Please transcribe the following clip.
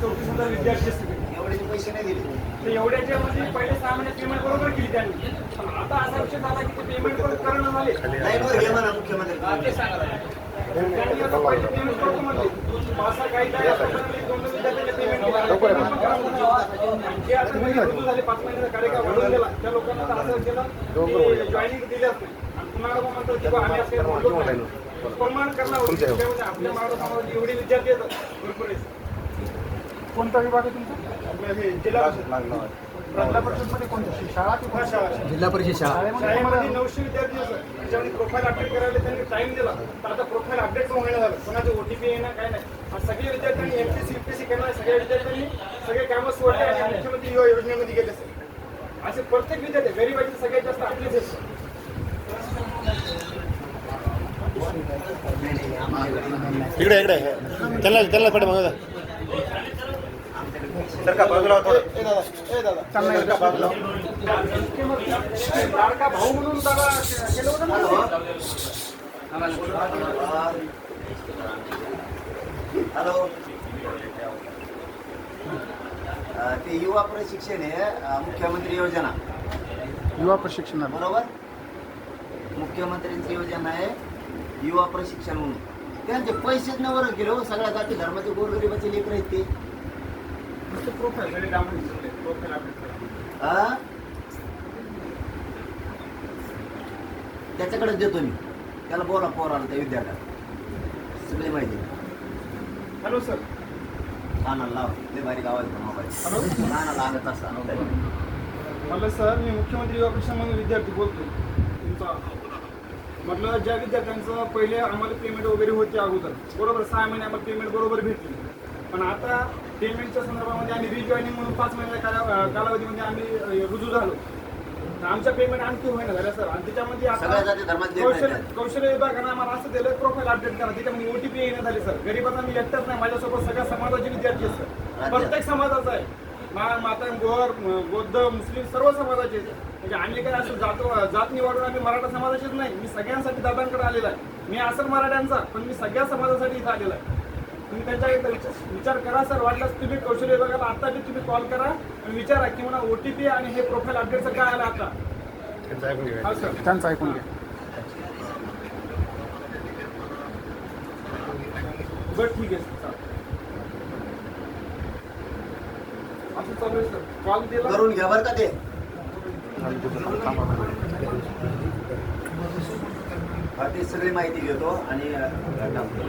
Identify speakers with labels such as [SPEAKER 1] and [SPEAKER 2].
[SPEAKER 1] चौतीस हजार विद्यार्थी असतील.
[SPEAKER 2] एवढे पैसे नाही दिले.
[SPEAKER 1] तर एवढ्याच्या मध्ये पहिले सहा महिने पेमेंट बरोबर केली त्यांनी. पण आता असा विषय झाला की ते पेमेंट पण करणं झाले.
[SPEAKER 2] लाईनवर घे म्हणा मुख्यमंत्री.
[SPEAKER 1] त्यांनी आता पहिले पेमेंट करतो म्हणले. असं काही काय आतापर्यंत दोन दोन विद्यार्थ्यांचे पेमेंट केलं. आता payment पण करा म्हणून. जे आता काही रुजू झाले पाच महिन्याचा कार्यकाळ वाढून गेला. त्या लोकांना तर असं केलं की जॉईनिंग दिल्याच नाही आणि पुन्हा मग म्हणतात की बा आम्ही असं काही बोललो नाही. प्रमाण करणं होतं. त्याच्यामध्ये आपल्या समाजाचे एवढे विद्यार्थी येतात. भरपूर आहेत.
[SPEAKER 3] कोणता विभाग आहे तुमचा?
[SPEAKER 1] हे जिल्हा परिषद.
[SPEAKER 3] जिल्हा परिषदमध्ये कोणती? शाळा
[SPEAKER 1] शाळा, शाळा.
[SPEAKER 4] जिल्हा परिषद शाळा.
[SPEAKER 3] शाळेमध्ये
[SPEAKER 1] नऊशे विद्यार्थी असतात. त्याच्यामध्ये प्रोफाईल अपडेट करायला त्यांनी टाइम दिला. तर आता प्रोफाईल अपडेट पण होईना झालं कोणाचे ओटीपी येणार काय नाही. आणि सगळे विद्यार्थ्यांनी एमपीसी युपीसी करणार सगळ्या विद्यार्थ्यांनी सगळे कामं सोडले आणि मुख्यमंत्री युवा योजनेमध्ये गेले असे प्रत्येक विद्यार्थी गरीबाचे सगळ्यात जास्त आपलेच आहेत
[SPEAKER 5] इकडे इकडे. त्यांना त्यांना कडे बघा. सर का बाजूला
[SPEAKER 1] लाडका भाऊ म्हणून केलं होतं ना
[SPEAKER 2] हॅलो. ते युवा प्रशिक्षण आहे मुख्यमंत्री योजना.
[SPEAKER 3] युवा प्रशिक्षण
[SPEAKER 2] बरोबर? मुख्यमंत्र्यांची योजना आहे युवा प्रशिक्षण म्हणून. त्यांचे पैसेच न वर गेले हो सगळ्या जाती धर्माचे गोरगरिबाचे लेकर आहेत ते
[SPEAKER 1] नुसतं प्रोफाईल सगळे डाउनलोड प्रोफाईल अपडेट करा
[SPEAKER 2] हा? त्याच्याकडे देतो मी. त्याला बोला पोराला त्या विद्यार्थ्याला सगळी माहिती.
[SPEAKER 1] हॅलो सर
[SPEAKER 2] कानाला लाव. ते बारीक आवाज मोबाईल. कानाला लागत असता
[SPEAKER 1] म्हटलं सर मी मुख्यमंत्री युवा विद्यार्थी बोलतो. तुमचा म्हटलं ज्या विद्यार्थ्यांचं पहिले आम्हाला पेमेंट वगैरे होते अगोदर. बरोबर सहा महिने आम्हाला पेमेंट बरोबर भेटली. पण आता पेमेंटच्या संदर्भामध्ये आम्ही रिजॉईनिंग म्हणून पाच महिन्याच्या काला कालावधीमध्ये आम्ही रुजू झालो. आमच्या पेमेंट आणखी होईना झाल्या सर. आणि त्याच्यामध्ये कौशल्य. कौशल्य विभागानं आम्हाला असं दिलं प्रोफाईल अपडेट करा. त्याच्यामध्ये ओटीपी येणं झाले सर. गरीबांना मी एकटाच नाही माझ्यासोबत सगळ्या समाजाचे विद्यार्थी आहेत सर. प्रत्येक समाजाचा आहे. मा- माता गोर बौद्ध मुस्लिम सर्व समाजाचे आहेत. म्हणजे आम्ही काय असं जात जात निवडून आम्ही मराठा समाजाचेच नाही. मी सगळ्यांसाठी दादांकडे आलेला आहे. मी असेल मराठ्यांचा पण मी सगळ्या समाजासाठी इथं आलेला आहे. तुम्ही त्यांच्याकडे विचार विचार करा सर वाटल्यास तुम्ही कौशल्य विभागाला आता बी तुम्ही कॉल करा आणि विचारा की मला ओटीपी आणि हे प्रोफाईल अपडेटचं काय आलं आता.
[SPEAKER 5] त्यांचं ऐकून घ्या.
[SPEAKER 1] हा सर.
[SPEAKER 3] त्यांचं ऐकून घ्या.
[SPEAKER 1] बरं ठीक आहे सर. चालेल. असं चालू आहे सर. कॉल. दिला
[SPEAKER 2] करून घ्या बरं का ते. हा, ते सगळी माहिती घेतो आणि अं, टाकतो.